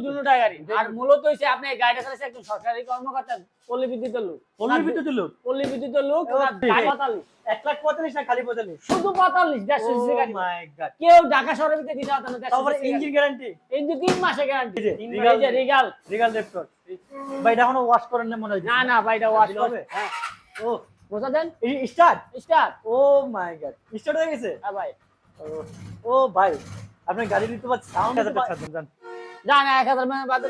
দুটোটা গাড়ি আর মূলত হইছে আপনি গাড়িটা চালাচ্ছে একজন সরকারি কর্মকর্তা পল্লী বিদ্যুতের লোক। পল্লী বিদ্যুৎ লোক? পল্লী বিদ্যুতের লোক ও, ওনার ঠিক। গাড়ি 45 এক লাখ পঁয়তাল্লিশ না খালি পঁয়তাল্লিশ? শুধু 45 দেড়শো সিসি গাড়ি। মাই গড কেউ ঢাকা শহরের ভিতরে দিতে পারতো না তারপরে ইঞ্জিন গ্যারান্টি ইঞ্জিন তিন মাসে guarantee Regal- Regal Regal Raptor ভাই এটা এখনও ওয়াশ করেন না মনে হয়। না না ভাই এটা ওয়াশ দিলে হবে? হবে? হ্যাঁ। ও। বোঝা দেন? Start start oh my God start হয়ে গেছে? হ্যাঁ ভাই। ও, ভাই আপনার গাড়ি দিতে পারছি সাউন্ড জান এক হাজার মানে বাদ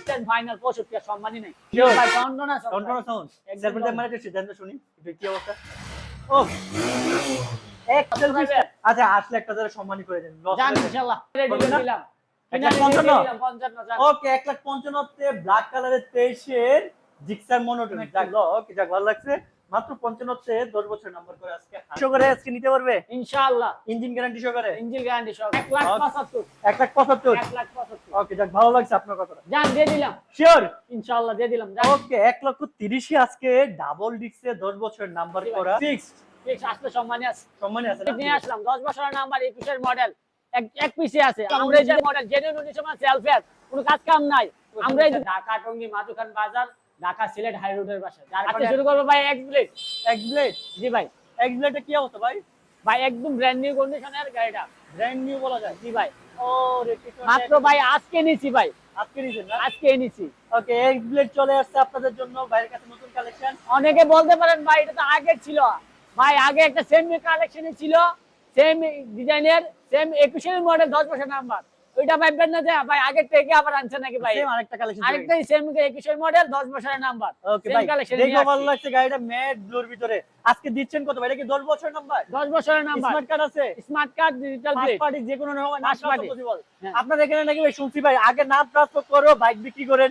স্ট্যান্ড ফাইনাল পঁয়ষট্টি আর সম্মানই নেই. ভাই সাউন্ড না সাউন্ড কোন সাউন্ড এক্সাম্পল sound। মানে একটু সিদ্ধান্ত শুনি। একটু কি অবস্থা? ও আচ্ছা আসলে একটা ধরে সম্মানী করে দেন। লস ইনশাআল্লাহ রেডি দিলাম? এক লাখ পঞ্চান্ন? পঞ্চান্ন জান। ওকে এক লাখ পঞ্চান্নতে ব্ল্যাক কালারের তেইশের জিক্সার মনোটন যাক ভালো লাগছে। মাত্র পঞ্চান্নতে দশ বছর নাম্বার করে আজকে শো করে আজকে নিতে পারবে? ইনশাআল্লাহ। ইঞ্জিন গ্যারান্টি করে? ইঞ্জিন গ্যারান্টি এক লাখ পঁচাত্তর। এক লাখ পঁচাত্তর? এক লাখ পঁচাত্তর। ওকে যাক ভালো লাগছে আপনার কথাটা। জান দিয়ে দিলাম। শিওর ইনশাআল্লাহ দিয়ে দিলাম। ওকে এক লক্ষ তিরিশে আজকে ডাবল ডিক্সে দশ বছর নাম্বার করা। ফিক্সড আসলে সম্মানী আছে। সম্মানী আছে নিয়ে আসলাম দশ বছরের নাম্বার একুশের মডেল এক এক পিসে আছে। আমরা এই যে মডেল জেনুইন উনিশ কোনো কাজ কাম নাই। আমরা এই ঢাকা টঙ্গি মাতুখান বাজার। ঢাকা সিলেট হাই রোডের বাসা আজকে শুরু করব ভাই এক্স ব্লেড এক ব্লেড জি ভাই। এক ব্লেডে কি অবস্থা ভাই? ভাই একদম ব্র্যান্ড নিউ কন্ডিশনের গাড়িটা। ব্র্যান্ড নিউ বলা যায়? জি ভাই। ও মাত্র ভাই আজকে নিছি ভাই। আজকে নিছেন না? আজকে নিছি। ওকে এক ব্লেড চলে আসছে আপনাদের জন্য বাইরের কাছে নতুন কালেকশন অনেকে বলতে পারেন ভাই এটা তো আগে ছিল। ভাই আগে একটা সেম কালেকশনে ছিল সেম ডিজাইনের সেম একুশের মডেল দশ বছর নাম্বার ওইটা ভাববেন না যে ভাই আগের থেকে আবার আনছে নাকি ভাই? আরেকটা কালেকশন আরেকটাই সেম একুশের মডেল দশ বছরের নাম্বার ওকে ভাই দেখো ভালো লাগছে গাড়িটা ম্যাট ব্লুর ভিতরে। আজকে দিচ্ছেন কত ভাই? এটা কি 10 বছরের নাম্বার দশ বছরের নাম্বার স্মার্ট কার্ড আছে? Smart card digital plate party যে কোনো নাম First party। হ্যাঁ। আপনার এখানে নাকি ভাই শুনছি ভাই আগে নাম ট্রান্সফার করো বাইক বিক্রি করেন।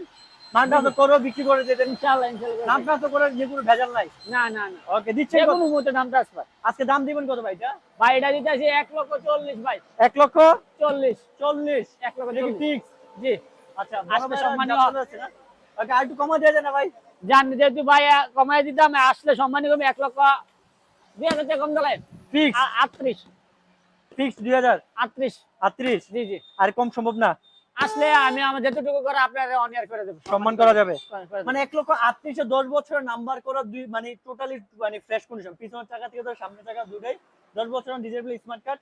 নাম ট্রান্সফার করো বিক্রি করে দিতেন ইনশাআল্লাহ ইনশাআল্লাহ। নাম ট্রান্সফার করার যে কোনো ভেজাল নাই। না না না। ওকে দিচ্ছেন কত? মুহূর্তে নাম ট্রান্সফার আজকে দাম দিবেন কত ভাই এটা? ভাই এটা দিতে আছে এক লক্ষ চল্লিশ ভাই। এক লক্ষ? চল্লিশ। চল্লিশ। এক লক্ষ এটা ফিক্স জি। আচ্ছা আসলে সম্মানী আছে না? ওকে আর একটু কমা দেওয়া যায় না ভাই। জান যেহেতু ভাই কমাই দিতাম আসলে সম্মানী কমে এক লক্ষ দুই হাজার টাকা কম দিলেন। ফিক্স আটত্রিশ। ফিক্স দুই হাজার। আটত্রিশ। আটত্রিশ? জি জি। আর কম সম্ভব না। আসলে আমি আমার যেটুকু করে আপনার অনিয়ার করে দেবো। সম্মান করা যাবে। মানে এক লক্ষ আটত্রিশে দশ বছরের নাম্বার করা দুই মানে টোটালি মানে ফ্রেশ কন্ডিশন পিছনের চাকা থেকে ধরে সামনের চাকা দুটাই দশ বছরের ডিজেবল স্মার্ট কার্ড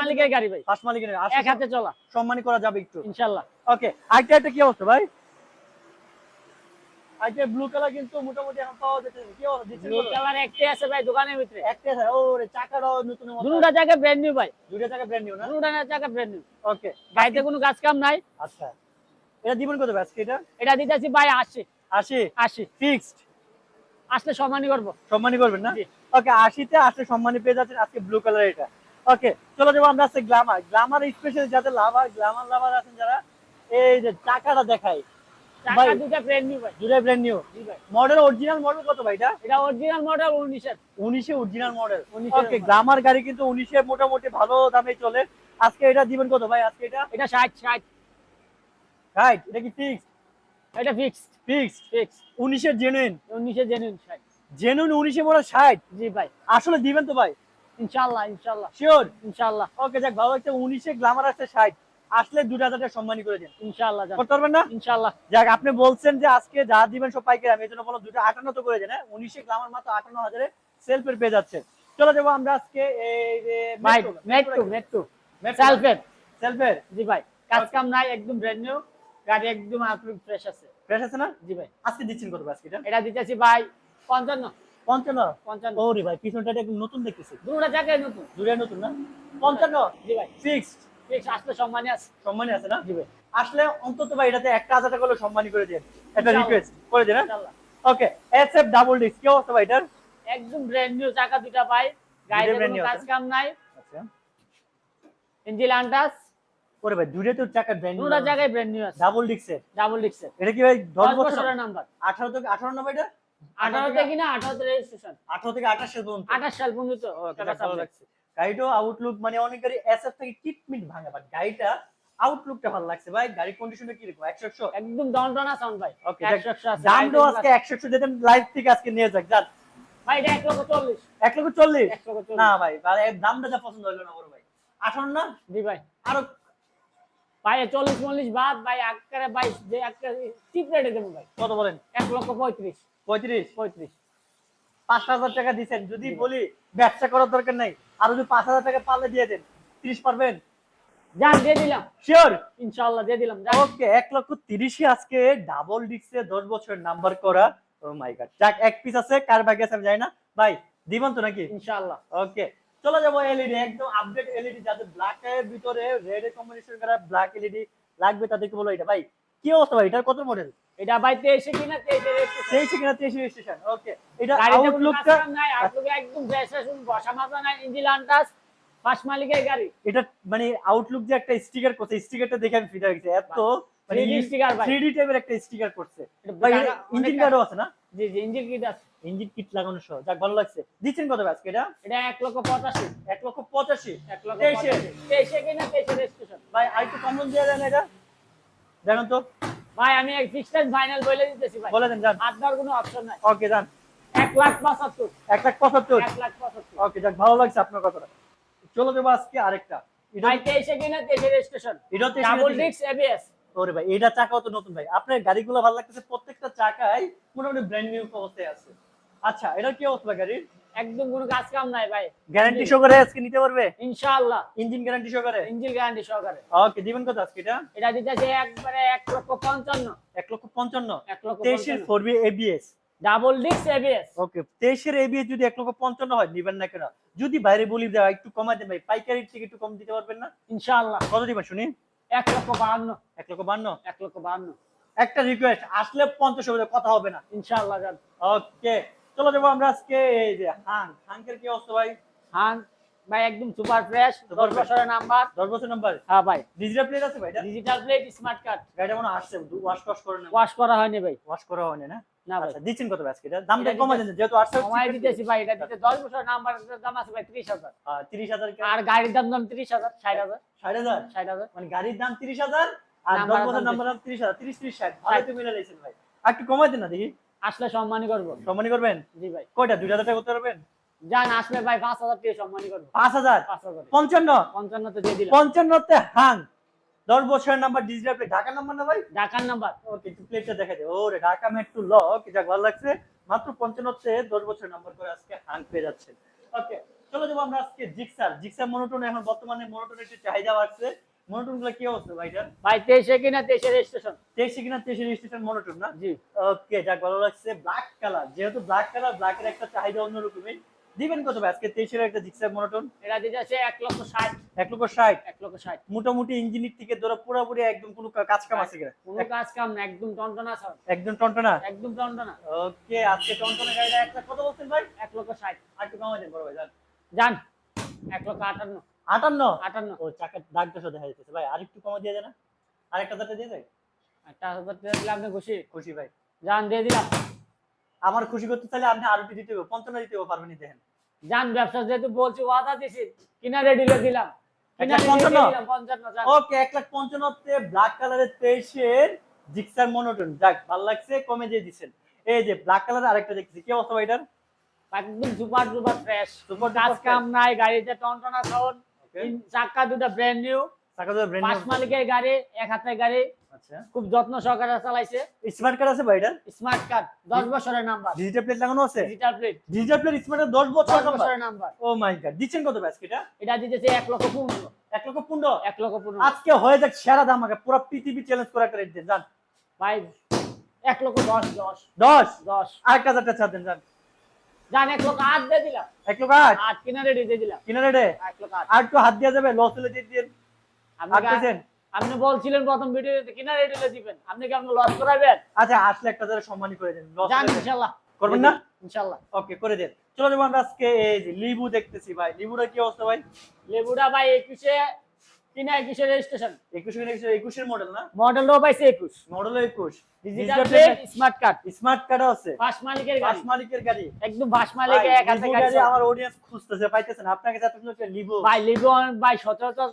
মালিকের গাড়ি ভাই। মালিকের এক হাতে চলা। সম্মানই করা যাবে একটু। ইনশাল্লাহ। ওকে আরেকটা একটা কি অবস্থা ভাই? আরেকটা ব্লু কালার কিন্তু মোটামুটি এখন পাওয়া যেতে কি অবস্থা? ব্লু কালার একটাই আছে ভাই দোকানের ভিতরে। একটা আছে? চাকাটাও নতুন দুটা ব্র্যান্ড নিউ ভাই। চাকা ব্র্যান্ড নিউ না? দুটা জায়গা ব্র্যান্ড নিউ ওকে গাড়িতে কোনো কাজ কাম নাই। আচ্ছা। এটা দিবেন কত আজকে এটা? এটা দিতেছি ভাই ফিক্সড আসলে সম্মানই করব। সম্মানী করবেন না। ওকে আসলে সম্মানী পেয়ে যাচ্ছেন আজকে ব্লু কালার এটা। ওকে চলো যাব আমরা আজকে গ্লামার গ্লামার স্পেশাল যাদের লাভার গ্লামার লাভার আছেন যারা এই যে টাকাটা দেখাই। টাকা ভাই। ব্র্যান্ড নিউ ভাই। দুটাই brand new model original model কত ভাই এটা? এটা অরিজিনাল মডেল উনিশের। উনিশে অরিজিনাল মডেল ওকে গ্লামার গাড়ি কিন্তু উনিশে মোটামুটি ভালো দামে চলে। আজকে এটা দিবেন কত ভাই আজকে এটা? এটা ষাট ষাট। রাইট এটা কি ফিক্স এটা ফিক্সড ফিক্স ফিক্স উনিশের জেনুইন উনিশে জেনুইন ষাট। জেনুইন উনিশে মডেল ষাট? জি ভাই। আসলে দিবেন তো ভাই? ইনশাল্লাহ ইনশাল্লাহ। শিওর ইনশাল্লাহ। ওকে যাক ভালো একটা উনিশে গ্লামার আছে ষাট। আসলে দুটা হাজার সম্মানী করে দেন। ইনশাল্লাহ করতে পারবেন না? যাক আপনি বলছেন যে আজকে যা দিবেন সব পাইকারি আমি এই জন্য বললাম দুটো আটান্ন তো করে দেন হ্যাঁ? উনিশে গ্রামের মাত্র আটান্ন হাজারে সেলফের পেয়ে যাচ্ছে চলে যাব আমরা আজকে এই যে মেট্রো মেট্রো সেলফের সেলফের জি ভাই কাজ কাম নাই একদম ব্র্যান্ড নিউ গাড়ি একদম আপনি ফ্রেশ আছে। ফ্রেশ আছে না? জি ভাই। আজকে দিচ্ছেন কত আজকে এটা? এটা দিতেছি ভাই পঞ্চান্ন। পঞ্চান্ন? পঞ্চান্ন। ভাই পিছনটা একদম নতুন দেখতেছি। দুটা জায়গায় নতুন। দুটাই নতুন না? পঞ্চান্ন? জি ভাই। ফিক্সড ঠিক আসলে সম্মানই আছে সম্মানী আছে না? জি ভাই। আসলে অন্তত ভাই এটাতে একটা হাজার টাকা হলেও সম্মানী করে দেন। একটা রিকোয়েস্ট করে দেন okay S F double disc কি অবস্থা ভাই এটার? একদম ব্র্যান্ড নিউ চাকা দুটা ভাই গাড়িতে কোনো কাজ কাম নাই। আচ্ছা। ইঞ্জিন আন্টাস ওরে ভাই দুটাই তো টাকা ব্র্যান্ড দুটা জায়গায় ব্র্যান্ড নিউ আছে। ডাবল ডিস্কের ডাবল ডিক্সের এটা কি ভাই দশ দশ বছর? বছরের নাম্বার আঠারো থেকে আঠারো না ভাই এটা? আঠারো থেকে না আঠারোতে রেজিস্ট্রেশন আঠারো থেকে আঠাশ সাল পর্যন্ত। আঠাশ সাল পর্যন্ত ও, ভালো লাগছে। গাড়িটাও আউটলুক মানে অনেক গাড়ি এসএফ থেকে টিপমিট ভাঙা বাট গাড়িটা আউটলুকটা ভালো লাগছে। ভাই গাড়ির কন্ডিশনটা কি রকম একশো একশো? একদম দনটনা সাউন্ড ভাই। ওকে একশো একশো আছে। দামটাও আজকে একশো একশো যেতেন লাইভ থেকে আজকে নিয়ে যাক যান। ভাই এটা এক লক্ষ চল্লিশ। এক লক্ষ চল্লিশ? এক লক্ষ না ভাই দামটা যা পছন্দ হলো না বড় ভাই। আঠারো না? জি ভাই। আরও ভাই চল্লিশ চল্লিশ বাদ ভাই একেবারে ভাই যে একেবারে চিপ রেটে দেবো ভাই। কত বলেন? এক লক্ষ পঁয়ত্রিশ। পঁয়ত্রিশ? পঁয়ত্রিশ। পাঁচ হাজার টাকা দিচ্ছেন যদি বলি ব্যবসা করার দরকার নাই। আর যদি পাঁচ হাজার টাকা পারলে দিয়ে দেন। তিরিশ পারবেন? যান দিয়ে দিলাম। শিওর ইনশাল্লাহ দিয়ে দিলাম ওকে এক লক্ষ তিরিশে আজকে ডাবল ডিক্সে দশ বছর নাম্বার করা। ও মাই গড যাক এক পিস আছে কার ভাগ্যে আছে আমি জানি না। ভাই দিবেন তো নাকি? ইনশাল্লাহ ওকে চলে যাব এলইডি একদম আপডেট এলইডি যাদের ব্ল্যাক এর ভিতরে রেড এর কম্বিনেশন করা ব্ল্যাক এলইডি লাগবে তাদেরকে বলো এটা। ভাই কি অবস্থা ভাই? এটার কত মডেল এটা ভাই তেইশে কিনা তেইশে তেইশে কিনা তেইশে রেজিস্ট্রেশন ওকে এটা আউটলুকটা নাই আউটলুক একদম ফ্রেশ ফ্রেশ বসা মাজা নাই ইঞ্জিন আনটাস পাঁচ মালিকের গাড়ি। এটা মানে আউটলুক যে একটা স্টিকার করছে স্টিকারটা দেখে আমি ফিদা গেছি। এত মানে 3D sticker ভাই। 3D টাইপের একটা স্টিকার করছে। ভাই ইঞ্জিন গার্ডও আছে না? জি জি ইঞ্জিন কিট আছে। ইঞ্জিন কিট লাগানো সহ যাক ভালো লাগছে। দিচ্ছেন কত আজকে এটা? এটা এক লক্ষ পঁচাশি। এক লক্ষ পঁচাশি। এক লক্ষ তেইশে। পঁচাশি। তেইশে কিনা তেইশে রেজিস্ট্রেশন ভাই আর একটু কমন দিয়ে দেন এটা। দেখেন তো? ভাই আমি এক ফিক্সড ফাইনাল বলে দিতেছি ভাই। বলে দেন যান। হাত দেওয়ার কোনো অপশন নাই। ওকে যান। এক লাখ পঁচাত্তর। এক লাখ পঁচাত্তর? এক লাখ পঁচাত্তর। ওকে যাক ভালো লাগছে আপনার কথাটা। চলো দেবো আজকে আরেকটা। এটা ভাই তেইশে কিনা তেইশে রেজিস্ট্রেশন এটা ডাবল ডিক্স এবিএস ওরে ভাই এটা চাকাও তো নতুন ভাই? আপনার গাড়িগুলো ভালো লাগতেছে প্রত্যেকটা চাকাই মোটামুটি ব্র্যান্ড নিউ অবস্থায় আছে। আচ্ছা এটা কি অবস্থা গাড়ির? একদম কোনো কাজ কাম নাই ভাই। গ্যারান্টি সহকারে আজকে নিতে পারবে? ইনশাআল্লাহ। ইঞ্জিন গ্যারান্টি সহকারে? ইঞ্জিন গ্যারান্টি সহকারে। ওকে কত আজকে এটা? এটা দিতেছে একবারে এক লক্ষ পঞ্চান্ন। এক লক্ষ পঞ্চান্ন? এক লক্ষ তেইশের ফোর বি এবিএস ডাবল ডিক্স এবিএস ওকে এবিএস যদি লক্ষ পঞ্চান্ন হয় নিবেন না কেন? যদি বাইরে বলি দেওয়া একটু কমাই দেন ভাই পাইকারির থেকে একটু কম দিতে পারবেন না? ইনশাআল্লাহ। কত দিবেন শুনি? এক লক্ষ বাহান্ন। এক লক্ষ বান্ন এক লক্ষ বাহান্ন। একটা রিকোয়েস্ট আসলে পঞ্চাশ হবে কথা হবে না। ইনশাআল্লাহ যান। ওকে চলো যাব আমরা আজকে এই যে হাং হাঙ্কের কি অবস্থা ভাই? হাং ভাই একদম সুপার ফ্রেশ Super দশ fresh। বছরের নাম্বার দশ বছর নাম্বার হ্যাঁ ভাই। ডিজিটাল প্লেট আছে ভাই এটা? ডিজিটাল প্লেট স্মার্ট কার্ড গাড়িটা মনে আসছে। ওয়াশ টশ করে না ওয়াশ করা হয়নি ভাই। ওয়াশ করা হয়নি না? না ভাই। আচ্ছা দিচ্ছেন কত ভাই আজকে? এটা দামটা দেন যেহেতু দিতেছি ভাই এটা দিতে দশ বছর নাম্বার দাম আছে ভাই ত্রিশ হাজার। তিরিশ হাজার আর গাড়ির দাম দাম ত্রিশ হাজার ষাট হাজার। ষাট হাজার? ষাট হাজার। মানে গাড়ির দাম তিরিশ হাজার আর নাম্বার দশ বছর নাম্বার দাম তিরিশ হাজার। তিরিশ তিরিশ ষাট। ভালো ষাট। তো মিলে লাইছেন ভাই। আর একটু কমাই দেন না দেখি। আসলে সম্মানই করব। সম্মানী করবেন? জি ভাই। কয়টা? দুই হাজার টাকা করতে পারবেন? যান আসলে ভাই পাঁচ হাজার দিয়ে সম্মানই করব। পাঁচ হাজার? পঞ্চান্ন পঞ্চান্ন? তো দিয়ে দিলাম। পঞ্চান্নতে হাং। দশ বছরের নাম্বার ডিজিটাল প্লেট। ঢাকার নাম্বার না ভাই? ঢাকার নাম্বার। ওকে একটু প্লেটটা দেখা যায় ওরে ঢাকা মেট্রো ল ওকে যাক ভালো লাগছে। মাত্র পঞ্চান্নতে দশ বছরের নাম্বার করে আজকে হাং পেয়ে যাচ্ছেন। ওকে চলো যাব আমরা আজকে জিক্সার। জিক্সার মনোটন এখন বর্তমানে মনোটন একটু চাহিদা বাড়ছে। মনোটনগুলো কি অবস্থা ভাই ভাই তেইশে কিনা তেইশে রেজিস্ট্রেশন তেইশে কিনা তেইশে রেজিস্ট্রেশন মনোটন না? জি। ওকে যাক ভালো লাগছে। ব্ল্যাক কালার যেহেতু ব্ল্যাক কালার ব্ল্যাকের একটা চাহিদা অন্যরকমই। দিবেন কত ভাই? আজকে একটা জিক্সার মনোটন এটা দিতেছে এক লক্ষ লক্ষ লক্ষ ষাট। মোটামুটি ইঞ্জিনের থেকে ধরো পুরোপুরি একদম কোনো কাজ কাম আছে কিনা? কোনো কাজ কাম না একদম টনটনা ছাড় একদম টনটনা? একদম টনটনা। ওকে আজকে টনটনা গাড়িটা একটা কত বলছেন ভাই? এক লক্ষ ষাট। আর একটু কমাই দেন বড় ভাই যান। যান এক লক্ষ আটান্ন। আটান্ন? আটান্ন। ও চাকার শুধু দেখা যাচ্ছে ভাই আর একটু কমা দিয়ে দেয় আরেকটা দাঁড়টা দিয়ে দেয় একটা হাজার টাকা দিলে আপনি খুশি? খুশি ভাই। যান দিয়ে দিলাম। আমার খুশি করতে চাইলে আপনি দিতে হবে পঞ্চান্ন দিতে হবে পারবেন দেখেন। যান ব্যবসা যেহেতু বলছি ওয়াদা দিছি কিনা রেডি দিলাম। ওকে এক লাখ পঞ্চান্নতে ব্ল্যাক কালারের তেইশের জিক্সার মনোটন যাক ভালো লাগছে কমে দিয়ে দিচ্ছেন। এই যে ব্ল্যাক কালার আরেকটা দেখতেছি। কি অবস্থা ভাই এটার? একদম সুপার সুপার ফ্রেশ Super কাজ কাম নাই গাড়িতে টনটনা সাউন্ড Okay. চাকা দুটো ব্র্যান্ড নিউ চাকা তো ব্র্যান্ড পাঁচ মালিকের গাড়ি এক হাতের গাড়ি আচ্ছা। খুব যত্ন সহকারে চালাইছে। স্মার্ট কার্ড আছে ভাই এটার স্মার্ট কার্ড দশ বছরের নাম্বার ডিজিটাল প্লেট লাগানো আছে? ডিজিটাল প্লেট ডিজিটাল প্লেট স্মার্টের দশ বছর দশ বছরের নাম্বার ও মাই গড দিচ্ছেন কত ব্যাস এটা? এটা দিতেছে এক লক্ষ পনেরো। এক লক্ষ পনেরো? এক লক্ষ পনেরো। আজকে হয়ে যাক সেরা দাম আগে পুরো পৃথিবী চ্যালেঞ্জ করে একটা রেট দেন জান ভাই এক লক্ষ দশ দশ। দশ? দশ। আরেক হাজারটা ছাড় দেন জান যান এক লক্ষ আট দিয়ে দিলাম। এক লক্ষ আট আট কিনা রেডি দিয়ে দিলাম। কিনা রেটে এক লক্ষ আট আর একটু হাত দেওয়া যাবে লস হলে দিয়ে দিন আপনি বলছিলেন প্রথম ভিডিওতে কিনা রেডি দিবেন। আপনি কি আপনি লস করাবেন? আচ্ছা আসলে একটা হাজার সম্মানী করে দেন লস করবেন না? ইনশাল্লাহ। ওকে করে দেন। চলো যাব আমরা আজকে এই যে লিবু দেখতেছি ভাই। লিবুটা কি অবস্থা ভাই? লেবুটা ভাই একুশে কিনা একুশে রেজিস্ট্রেশন। একুশ একুশের মডেল না? মডেলও পাইছে একুশ। একুশ। ডিজিটাল স্মার্ট কার্ড স্মার্ট কার্ডও আছে। পাঁচ মালিকের গাড়ি। মালিকের গাড়ি। একদম বাস মালিক এক হাতে গাড়ি আমার অডিয়েন্স খুঁজতেছে পাইতেছেন? আপনাকে যাতে ভাই ভাই সচরাচর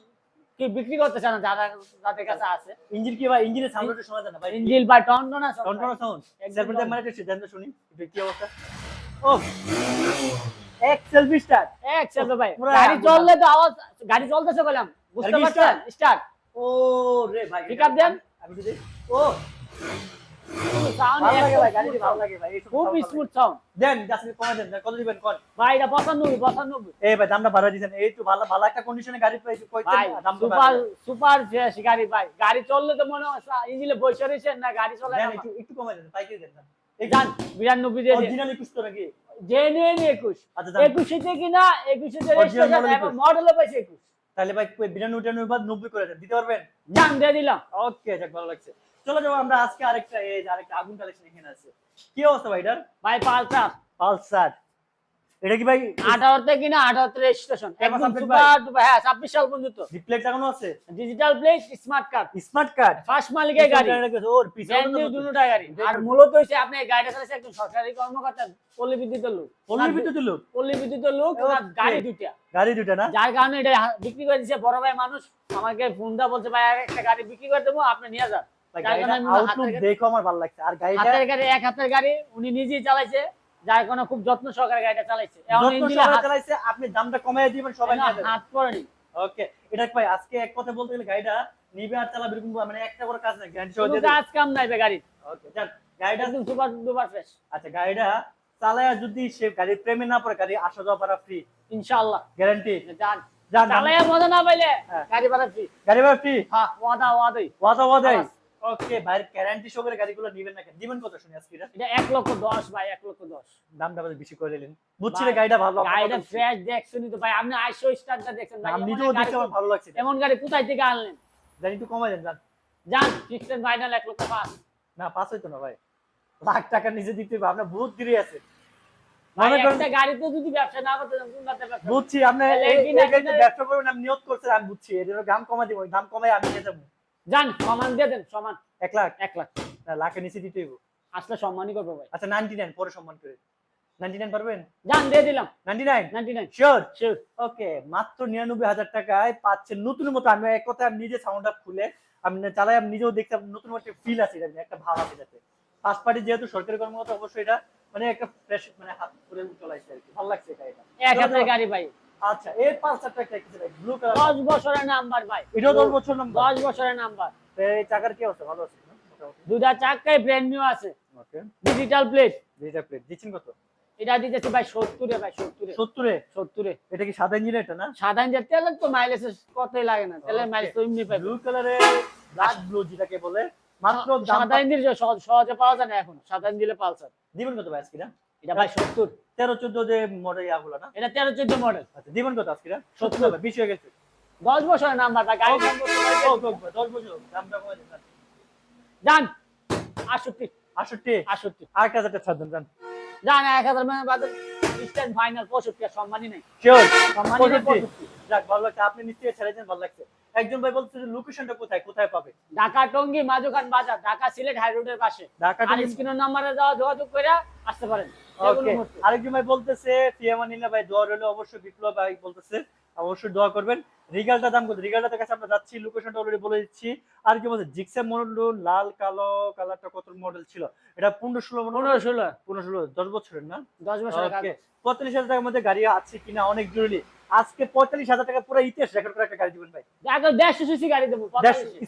কি বিক্রি করতেছে না? যারা যাদের কাছে আছে। ইঞ্জিন কি ভাই? ইঞ্জিনের সাউন্ড একটু শোনা যায় না ভাই? ইঞ্জিল ভাই টনটনা সব টনটন সাউন্ড একদম সেলফি মানে একটু সিদ্ধান্ত শুনি। কি অবস্থা? ও এক সেলফি স্টার্ট এক সেলফে ভাই। গাড়ি চললে তো আওয়াজ গাড়ি চলতেছে বললাম। বুঝতে গাড়ি পারছেন? স্টার্ট ও রে ভাই দেন। আমি যদি ও। তো গাড়ি চললে মনে হয় ইঞ্জিনে বসে রয়েছেন না গাড়ি চলে একটু কমে দেন পাইকারি দেন জেনুইন একুশ আচ্ছা একুশে কিনা একুশে মডেলও পাইছে একুশ। তাহলে ভাই বিরানব্বই টানব্বই বাদ নব্বই করে দেন দিতে পারবেন? জান দিয়ে দিলাম। ওকে যাক ভালো লাগছে। চলো যাব আমরা আজকে আরেকটা এই আরেকটা আগুন কালেকশন এখানে আছে। কি অবস্থা ভাই এটার? ভাই পালসার। পালসার। এটা কি ভাই? আঠারোতে কিনা আঠারোতে রেজিস্ট্রেশন এবার একদম সুপার ডুপার হ্যাঁ ছাব্বিশ সাল পর্যন্ত। রিপ্লেট লাগানো আছে? Digital plate smart card smart card first মালিকের গাড়ি। ওর পিছনে দুটোটা গাড়ি। আর মূলত হচ্ছে আপনি এই গাড়িটা চালাচ্ছে একজন সরকারি কর্মকর্তা পল্লী বিদ্যুৎ লোক। পল্লী বিদ্যুৎ লোক? পল্লী বিদ্যুৎ লোক গাড়ি দুইটা। গাড়ি দুটা না? যার কারণে এটা বিক্রি করে দিচ্ছে বড় ভাই মানুষ। আমাকে ফোন দা বলছে ভাই একটা গাড়ি বিক্রি করে দেবো আপনি নিয়ে যান। দেখো আমার ভালো লাগছে। আর গাড়িটা গাড়ি এক হাতের গাড়ি উনি নিজেই চালাইছে। যার কারণে খুব যত্ন সহকারে গাড়িটা চালাইছে। এখন ইঞ্জিনে হাত- চালাইছে আপনি দামটা কমায় দিবেন সবাই হাত পড়েনি ওকে এটা ভাই আজকে এক কথা বলতে গেলে গাড়িটা নিবে আর চালাবে এরকম মানে একটা করে কাজ না গ্যারান্টি সহ কাজ কাম নাই বে গাড়ির। ওকে যান গাড়িটা একদম সুপার ডুপার ফ্রেশ। আচ্ছা গাড়িটা চালায়া যদি সে গাড়ির প্রেমে না পড়ে গাড়ি আসা যাওয়া পারা ফ্রি ইনশাআল্লাহ। গ্যারান্টি যান যান। মজা না পাইলে হ্যাঁ। গাড়ি ভাড়া ফ্রি গাড়ি ভাড়া ফ্রি হ্যাঁ ওয়াদা ওয়াদাই ওয়াদা ওয়াদাই। ওকে ভাইয়ের গ্যারান্টি সহকারে গাড়িগুলো নিবেন না কেন? দিবেন কত শুনি আজকে? এটা? লক্ষ দশ ভাই এক লক্ষ দশ। দামটা বেশ বেশি করে বুঝছি ভাই, রে গাড়িটা ভালো গাড়িটা ফ্রেশ দেখছেন তো ভাই? আপনি আইসো স্টার্টটা দেখছেন ভাই। আমি নিজেও এক আমার ভালো লাগছে। এমন গাড়ি কোথায় থেকে আনলেন? জানি একটু কমাই দেন যান। যান ফিক্সড ফাইনাল লক্ষ না হইতো না ভাই। লাখ টাকা নিজে দিতে হবে আপনার বহুত দেরি আছে। ভাই মনে করেন গাড়িতে যদি ব্যবসা না করতে কোন ব্যবসা বুঝছি আপনি এই- গাড়িতে ব্যবসা করবেন আমি নিয়ত করছেন আমি বুঝছি। এর দাম কমাই দিব দাম কমাই আমি নিয়ে যাব। যান সমান দিয়ে দেন সমান। এক লাখ? এক লাখ। লাখের নিচে দিতে হইব আসলে সম্মানই করব ভাই। আচ্ছা নাইনটি নাইন পরে সম্মান করে। নাইনটি নাইন পারবেন? যান দিয়ে দিলাম। Ninety nine ninety nine sure sure okay মাত্র নিরানব্বই হাজার টাকায় পাচ্ছেন নতুন মতো। আমি এক কথা আমি নিজে সাউন্ড আপ খুলে আমি চালাই আমি নিজেও দেখতে নতুন মতো ফিল আছে এটা একটা ভাব আছে এটাতে। ফার্স্ট পার্টি যেহেতু সরকারি কর্মকর্তা অবশ্যই এটা মানে একটা ফ্রেশ মানে হাত করে চলাইছে আর কি। ভালো লাগছে এটা এটা। এক হাতের গাড়ি ভাই। আচ্ছা এর পালসারটা একটা কিছু ভাই ব্লু কালার দশ বছরের নাম্বার ভাই। এটাও দশ বছর নাম্বার দশ বছরের নাম্বার এই চাকার কি অবস্থা? ভালো আছে দুটা চাক্কাই ব্র্যান্ড নিউ আছে। ওকে ডিজিটাল প্লেট দুইটা প্লেট দিচ্ছেন কত? এটা দিতেছে ভাই সত্তরে ভাই সত্তরে। সত্তরে? সত্তরে। এটা কি সাদা ইঞ্জিন এটা না? সাধারণ যে তেলের তো মাইলেজ কতই লাগে না। তেলের. মাইলেজ তো এমনি পাইবে ব্লু কালারের ব্লাড ব্লু যেটাকে বলে মাত্র সাদা ইঞ্জিন সহজে পাওয়া যায় না এখন। সাদা ইঞ্জিনে পালসার। দিবেন কত ভাই আজকে না? এটা ভাই সত্তর তেরো চোদ্দ যে মডেল ইয়াগুলো না? এটা তেরো চোদ্দ মডেল আচ্ছা দিবেন কত আজকে সত্তর। বিশ হয়ে গেছে। দশ বছরের নাম্বার ভাই গাড়ি দশ বছর দামটা যান আটষট্টি। আটষট্টি? আটষট্টি। আট হাজার টাকা ছাড় দেন যান এক হাজার মানে বাদ ফাইনাল পঁয়ষট্টি আর সম্মানই নেই। সম্মানই নেই যাক ভালো লাগছে। আপনি নিশ্চয়ই ছেড়েছেন ভালো লাগছে। একজন ভাই বলছে যে লোকেশনটা কোথায়? কোথায় পাবে? ঢাকা টঙ্গী মাজুখান বাজার ঢাকা সিলেট হাই রোডের পাশে। ঢাকা আর স্ক্রিনের নম্বরে যাওয়া যোগাযোগ করে আসতে পারেন। আরেকজন ভাই বলতেছে ফিয়ামানিল্লা ভাই দোয়া রইল অবশ্যই বিপ্লব ভাই বলতেছে অবশ্যই দোয়া করবেন। রিগালটা দাম কত? রিগালটার কাছে আমরা যাচ্ছি লোকেশনটা অলরেডি বলে দিচ্ছি। আর কি বলছে? জিক্সা মডেল লাল কালো কালারটা কত মডেল ছিল? এটা পনেরো ষোলো পনেরো ষোলো। পনেরো ষোলো দশ বছরের না? দশ ওকে পঁয়তাল্লিশ হাজার টাকার মধ্যে গাড়ি আছে কিনা অনেক জরুরি। আজকে পঁয়তাল্লিশ হাজার টাকা পুরো ইতিহাস রেকর্ড করে একটা গাড়ি দিবেন ভাই। আগে দেড়শো সিসি গাড়ি দেবো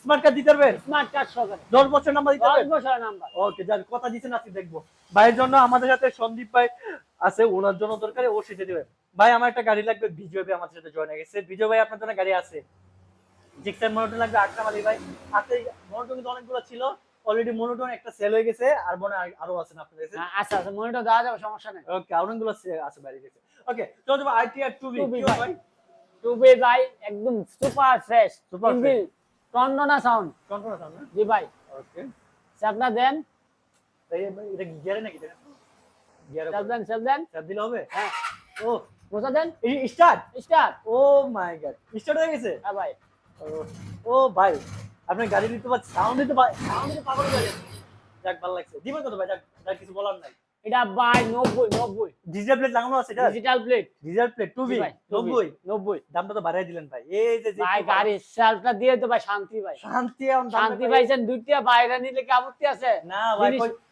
স্মার্ট কার্ড দিতে পারবেন? স্মার্ট কার্ড সহকারে। দশ বছর নাম্বার দিতে দশ পারবেন বছরের নাম্বার ওকে যান কথা দিচ্ছেন আজকে দেখব। ভাইয়ের জন্য আমাদের সাথে সন্দীপ ভাই আছে ওনার জন্য দরকার ও সেটা দিবে। ভাই আমার একটা গাড়ি লাগবে বিজয় ভাই আমাদের সাথে জয়েন হয়ে গেছে। বিজয় ভাই আপনার জন্য গাড়ি আছে। জিক্সার মনোটন লাগবে আকরাম আলী ভাই। আছে মনোটন কিন্তু অনেকগুলো ছিল। অলরেডি মনোটন একটা সেল হয়ে গেছে আর মনে আরও আছে না আপনাদের কাছে? আচ্ছা আচ্ছা দেওয়া যাবে সমস্যা নেই। ওকে অনেকগুলো আছে বাইরে গেছে ওকে চলো যাব আইটিআর টু বি 2B ভাই। টু বি ভাই একদম সুপার ফ্রেশ Super ইঞ্জিন টন্ডনা সাউন্ড কনফার্ম আছে না? জি ভাই। ওকে দেন। এটা গিয়ারে নাকি? গিয়ারে চাপ দেন চাপ দেন। চাপ দিলে হবে? হ্যাঁ। ও মোছা দেন start start oh my god start হয়ে গেছে? হ্যাঁ ভাই। ও- ও ভাই আপনি গাড়ি দিতে পারছি সাউন্ড দিতে সাউন্ড দিতে পাগল হয়ে যাক ভালো লাগছে। দিবেন কত ভাই? যাক যাক কিছু বলার নাই। এটা ভাই নব্বই নব্বই। ডিজিটাল প্লেট লাগানো আছে এটা? Digital plate digital plate two B ভাই নব্বই। নব্বই। দামটা তো বাড়াই দিলেন ভাই। এই যে ভাই গাড়ির সেলফটা দিয়ে তো ভাই শান্তি ভাই। শান্তি এখন শান্তি কই- পাইছেন দুইটা বাইরে নিলে কি আপত্তি আছে? না ভাই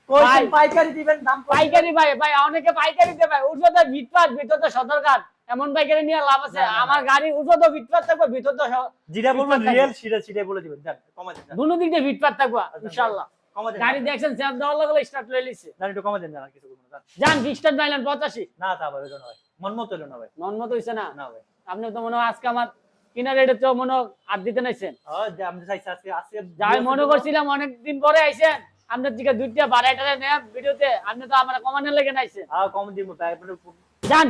কই- পাইকারি দিবেন? দাম পাইকারি ভাই ভাই অনেকে পাইকারি দেবে ভাই। উঠবে তো ভিটপাট ভিতর তো সদরঘাট এমন বাইকের নিয়ে লাভ আছে। আমার গাড়ি উঠো তো ফিটপাত থাকব ভিতর তো যেটা বলবেন রিয়েল সেটা সেটাই বলে দিবেন। যান কমা দেন। যান। দুনো দিক দিয়ে ফিটপাত থাকব আচ্ছা, ইনশাল্লাহ কমা দেন। গাড়ি দেখছেন দেওয়ার লাগলে স্টার্ট লয়ে লিছে জান একটু কমা দেন জান কিছু করব না। যান ফিক্সড মাইলেন পঁচাশি। না তা ভাই। হয় মন মতো হলো না ভাই। মন মতো হইছে না? না ভাই। আপনি তো মনে হয় আজকে আমার কিনা রেটে তো মনে আর দিতে নাইছেন। আমি চাইছি আজকে আজকে যা আমি মনে করছিলাম অনেকদিন পরে আইছেন। আপনার দিকে দুইটা বাড়াইটা নেয়া ভিডিওতে আপনি তো আমার কমানোর লেগে নাইছেন। আ কম দিব যান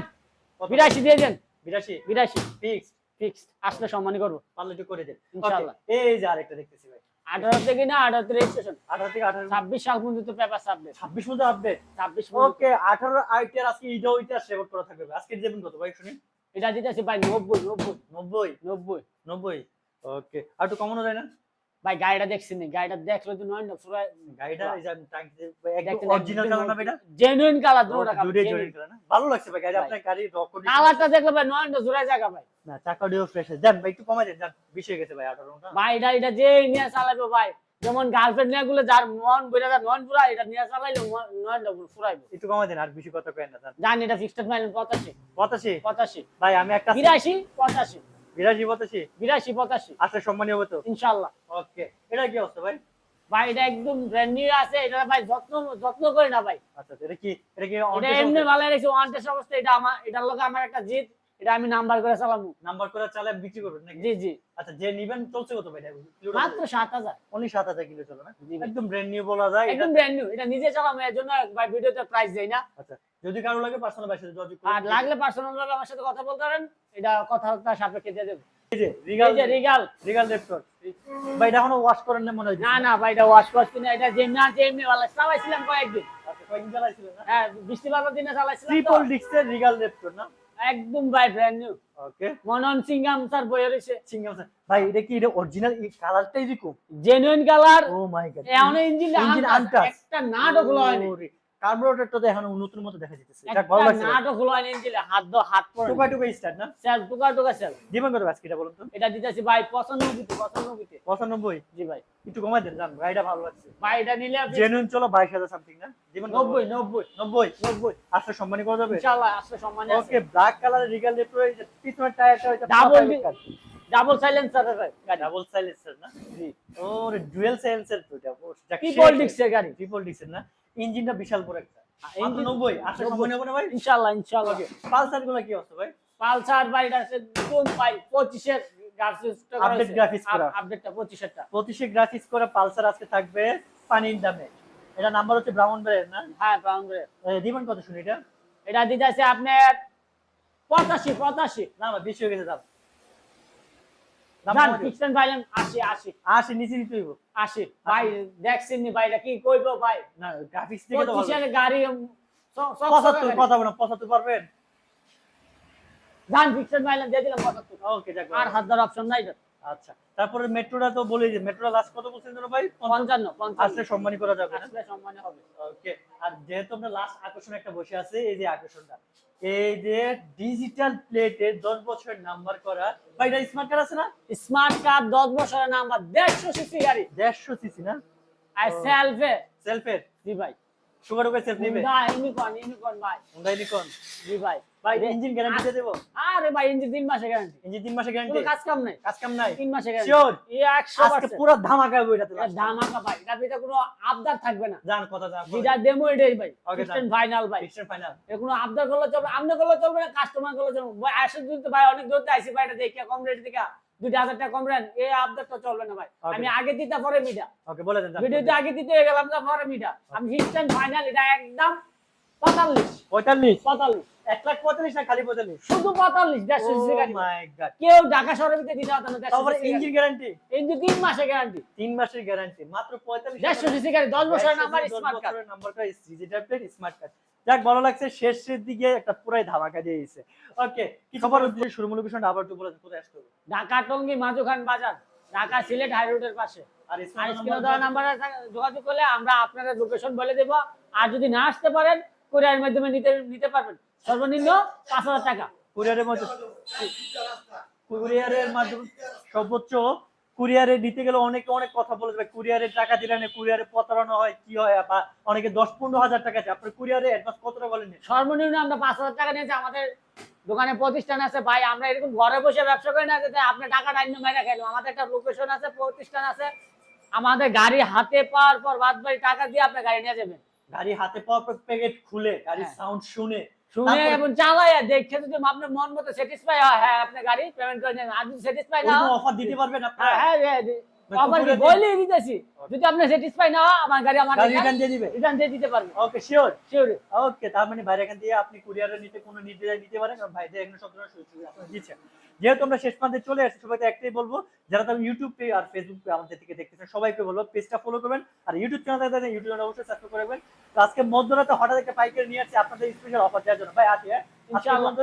কত? বিরাশি দিয়ে দেন। বিরাশি? বিরাশি। ফিক্স ফিক্সড আসলে সম্মানই করব। পারলে একটু করে দেন। ইনশাআল্লাহ। এই যে আরেকটা দেখতেছি ভাই। আঠারো থেকে না আঠারো রেজিস্ট্রেশন আঠারো থেকে আঠারো। ছাব্বিশ সাল পর্যন্ত পেপার সাবমিট ছাব্বিশ পর্যন্ত আপডেট ছাব্বিশ ওকে আঠারো আইটিআর আজকে ইডো ইতিহাস সেভ করা থাকবে। আজকে দেবেন কত ভাই শুনি? এটা দিতেছি ভাই নব্বই নব্বই। নব্বই? নব্বই। নব্বই? ওকে আর একটু কমানো যায় না? ভাই গাড়িটা দেখছি নি? গাড়িটা দেখলে তো নয় না পুরো গাড়িটা এই যে একদম অরিজিনাল কালার না এটা? জেনুইন কালার দুটো দুটোই জোরে কালার না? ভালো লাগছে ভাই গাড়ি। আপনার গাড়ি রক কালারটা দেখলে ভাই নয় না জোড়ায় জায়গা ভাই। না চাকা ডিও ফ্রেশ দেন ভাই একটু কমাই দেন যান বিশ হয়ে গেছে ভাই আঠারো না ভাই এটা এটা যে নিয়ে চালাইবো ভাই যেমন গার্লফ্রেন্ড নিয়ে গুলো যার মন বইরা যার মন পুরা এটা নিয়ে চালাইলে নয়টা ফুরাইবো। একটু কমাই দেন আর বেশি কথা কেন না জানি এটা ফিক্সড মাইল পঁচাশি। পঁচাশি? পঁচাশি। ভাই আমি একটা বিরাশি পঁচাশি। বিরাশি পঁচাশি? বিরাশি পঁচাশি। আচ্ছা সম্মানীয় ইনশাল্লাহ ওকে এটা কি অবস্থা ভাই? ভাই এটা একদম ব্র্যান্ড নিউ আছে এটা ভাই যত্ন যত্ন করে না ভাই। আচ্ছা এটা কি এটা কি এটা এমনি ভালো রেখেছি ওয়ান টেস্ট অবস্থা এটা আমার এটার লোক আমার একটা জিত এটা আমি নাম্বার করে চালাবো। নাম্বার করে চালে বিক্রি করবেন নাকি? জি জি। আচ্ছা যে নিবেন চলছে কত ভাই? মাত্র সাত হাজার। অনলি সাত হাজার কিলো চলে না? একদম ব্র্যান্ড নিউ বলা যায় একদম ব্র্যান্ড নিউ এটা নিজে চালাবো এর জন্য ভাই ভিডিওতে প্রাইস দেই না। আচ্ছা যদি কারও লাগে পার্সোনাল বাইসে যোগাযোগ আর লাগলে পার্সোনাল ভাবে আমার সাথে কথা বলতে পারেন এটা কথাবার্তা সাপেক্ষে দিয়ে দেবো। এই যে রিগাল এই যে রিগাল রিগাল রেপ্টর ভাই এটা এখনও ওয়াশ করেন না মনে হয়? না না ভাই এটা ওয়াশ করছি না এটা যেমনি আছে এমনি ভালো চালাইছিলাম কয়েকদিন। আচ্ছা কয়েকদিন চালাইছিলেন না? হ্যাঁ বৃষ্টি বাদলার দিনে চালাইছিলাম। ট্রিপল ডিক্সের রিগাল রেপ্টর না? একদম ভাই ব্র্যান্ড নিউ ওকে মনন সিংহাম স্যার বই রয়েছে। সিঙ্গাম স্যার ভাই এটা কি এটা অরিজিনাল এই কালারটাই genuine colour oh my god এখন ইঞ্জিন Engine untouched. একটা নাটক হয়নি। কার্বোরেটরটা তো এখন নতুন মতো দেখা যাচ্ছে এটা ভালো লাগছে। নাটক হলো হয়নি ইঞ্জিনে হাত দো হাত পড়ে। টুকা টুকা স্টার্ট না? স্যার টুকা টুকা স্যার। দিবেন কত আজকে এটা বলুন তো। এটা দিতেছি ভাই পঁচানব্বইতে পঁচানব্বইতে। পঁচানব্বই? জি ভাই। একটু কমাই দেন জান গাড়িটা ভালো লাগছে। ভাই এটা নিলে জেনুইন চলো বাইশ হাজার সামথিং না? কত? নব্বই নব্বই। নব্বই? নব্বই। আসলে সম্মানী করা যাবে? ইনশাআল্লাহ আসলে সম্মান আছে। ওকে ব্ল্যাক কালারের রিগাল রেপ্টর এই যে পিছনের টায়ারটা হইছে double double silencer double silencer না? জি। ওর ডুয়েল সাইলেন্সার তো এটা ট্রিপল ডিক্সের গাড়ি। ট্রিপল ডিক্সের না? ইঞ্জিনটা বিশাল বড় একটা। নব্বই হবে না ভাই? পালসারগুলো কি অবস্থা ভাই? পালসার আছে কোন পাই? পঁচিশের Update graphics করা। আপডেটটা পঁচিশেরটা। পঁচিশে গ্রাফিক্স করে পালসার আজকে থাকবে পানির দামে। এটা নাম্বার হচ্ছে ব্রাউন বের না? হ্যাঁ ব্রাউন করে এ, দিবেন কত শুনি এটা? এটা দিতে আছে আপনার পঁচাশি পঁচাশি। না বেশি হয়ে গেছে দাম। জান কমাই দিও। ফিক্সড পাইলেন আশি আশি আশি নিচে নিতে হইব। আশি ভাই দেখছেন নি ভাই কি কইবো ভাই? না গ্রাফিক্স থেকে তো ভালো। গাড়ি স- সব পঁচাত্তর সব কথা বলো পঁচাত্তর পারবেন? জান ফিক্সড পাইলেন দিয়ে দিলাম পঁচাত্তর। ওকে যাক আর হাজার অপশন নাই আচ্ছা তারপরে মেট্রোটা তো বলে যে মেট্রোটা লাস্ট কত বলছেন ভাই? পঞ্চান্ন। আসলে পঞ্চান্ন। সম্মানী করা যাবে আসলে সম্মানে হবে। ওকে আর যেহেতু আমরা লাস্ট আকর্ষণ একটা বসে আছে এই যে আকর্ষণটা। এই যে ডিজিটাল প্লেটে দশ বছরের নাম্বার করা। ভাই এটা স্মার্ট কার্ড আছে না? স্মার্ট কার্ড দশ বছরের নাম্বার দেড়শো সিসি গাড়ি। দেড়শো সিসি না? আর সেলফে সেলফের জি ভাই। সুগার সেলফ নিবে? হুন্ডা ইউনিকর্ন ইউনিকর্ন ভাই। নিকন জি ভাই। ভাই ইঞ্জিন গ্যারান্টি দিয়ে দেবো? আরে ভাই ইঞ্জিন তিন মাসে গ্যারান্টি ইঞ্জিন তিন মাসে গ্যারান্টি কোনো কাজ কাম নাই। কাজ কাম নাই? তিন মাসে গ্যারান্টি Sure? এই একশো আজকে পুরো ধামাকা হবে এটাতে ধামাকা ভাই ভিতরে কোনো আবদার থাকবে না। জান কথা যেটা ডেমো এটাই ভাই Okay, ফাইনাল ভাই। ফাইনাল এর কোনো আবদার করলে চলবে আমনে করলে চলবে না কাস্টমার করলে চলবে ভাই আসে যদি ভাই অনেক দূরতে আইসি ভাই এটা দেখে কম রেট থেকে দুইটা হাজার টাকা কম রেন এই আবদারটা চলবে না ভাই। আমি আগে দিতে পরে মিটা ওকে বলে দেন ভিডিওতে আগে দিতে হয়ে গেলাম না পরে মিটা আমি সিস্টেম ফাইনাল এটা একদম পঁয়তাল্লিশ। পঁয়তাল্লিশ? পঁয়তাল্লিশ। এক লাখ পঁয়তাল্লিশ না খালি পঁয়তাল্লিশ? শুধু পঁয়তাল্লিশ দেড়শো সিসি গাড়ি। কেউ ঢাকা শহরের ভিতরে দিতে হতো না তারপরে ইঞ্জিন গ্যারান্টি ইঞ্জিন তিন মাসে গ্যারান্টি তিন মাসের গ্যারান্টি মাত্র পঁয়তাল্লিশ দেড়শো সিসি গাড়ি দশ বছরের নাম্বার স্মার্ট কার্ড নাম্বারটা ডিজিটাল প্লেট স্মার্ট কার্ড যাক ভালো লাগছে শেষের দিকে একটা পুরাই ধামাকা দিয়ে দিয়েছে। ওকে কি খবর শুরুমূল বিষয়টা আবার একটু বলে কোথায় আসতে হবে? ঢাকা টঙ্গী মাঝুখান বাজার ঢাকা সিলেট হাই রোডের পাশে। আর আর স্ক্রিনে দেওয়া নাম্বারে যোগাযোগ করলে আমরা আপনাদের লোকেশন বলে দেবো। আর যদি না আসতে পারেন কোরিয়ার মাধ্যমে নিতে নিতে পারবেন। সর্বনিম্ন পাঁচ হাজার টাকা। কুরিয়ারের মধ্যে কুরিয়ারের মাধ্যমে সর্বোচ্চ কুরিয়ারে নিতে গেলে অনেকে অনেক কথা বলে কুরিয়ারে টাকা দিলে না কুরিয়ারে প্রতারণা হয় কি হয়? বা অনেকে দশ পনেরো হাজার টাকা চায়। আপনার কুরিয়ারে অ্যাডভান্স কত টাকা বলেন? সর্বনিম্ন আমরা পাঁচ হাজার টাকা নিয়েছি। আমাদের দোকানে প্রতিষ্ঠান আছে। ভাই আমরা এরকম ঘরে বসে ব্যবসা করি না যে আপনার টাকা ডাইন্য মেরে খেলাম আমাদের একটা লোকেশন আছে প্রতিষ্ঠান আছে। আমাদের গাড়ি হাতে পাওয়ার পর বাদ বাকি টাকা দিয়ে আপনি গাড়ি নিয়ে যাবেন। গাড়ি হাতে পাওয়ার পর প্যাকেট খুলে গাড়ির হ্যাঁ। সাউন্ড শুনে শুনে এবং চালাইয়া দেখে যদি আপনার মন মতো স্যাটিসফাই হয় হ্যাঁ আপনি গাড়ি পেমেন্ট করে নেন। আর যদি স্যাটিসফাই না অফার দিতে পারবেন হ্যাঁ আপনারা। হ্যাঁ হ্যাঁ, ভাই, আবার বলেই দিতেছি? যদি আপনি স্যাটিসফাই না আমার গাড়ি আমার রিটার্ন দিয়ে দিবে। রিটার্ন দিয়ে দিতে পারবে। ওকে শিওর শিওর ওকে তার মানে বাইরে এখান দিয়ে আপনি কুরিয়ারে নিতে কোনো নির্দেশ নিতে পারেন কারণ ভাইদের এখানে সব ধরনের সুযোগ সুবিধা যেহেতু আমরা শেষ প্রান্তে চলে আসছি সবাইকে একটাই বলব যারা তারা ইউটিউব পে আর ফেসবুক পে আমাদের থেকে দেখতেছেন সবাইকে বলব পেজটা ফলো করবেন আর ইউটিউব চ্যানেল থেকে ইউটিউব অবশ্যই সাবস্ক্রাইব করবেন তো আজকে মধ্যরাতে হঠাৎ একটা পাইকারি নিয়ে আসছে আপনাদের স্পেশাল অফার দেওয়ার জন্য। ভাই? আজকে ইনশাআল্লাহ।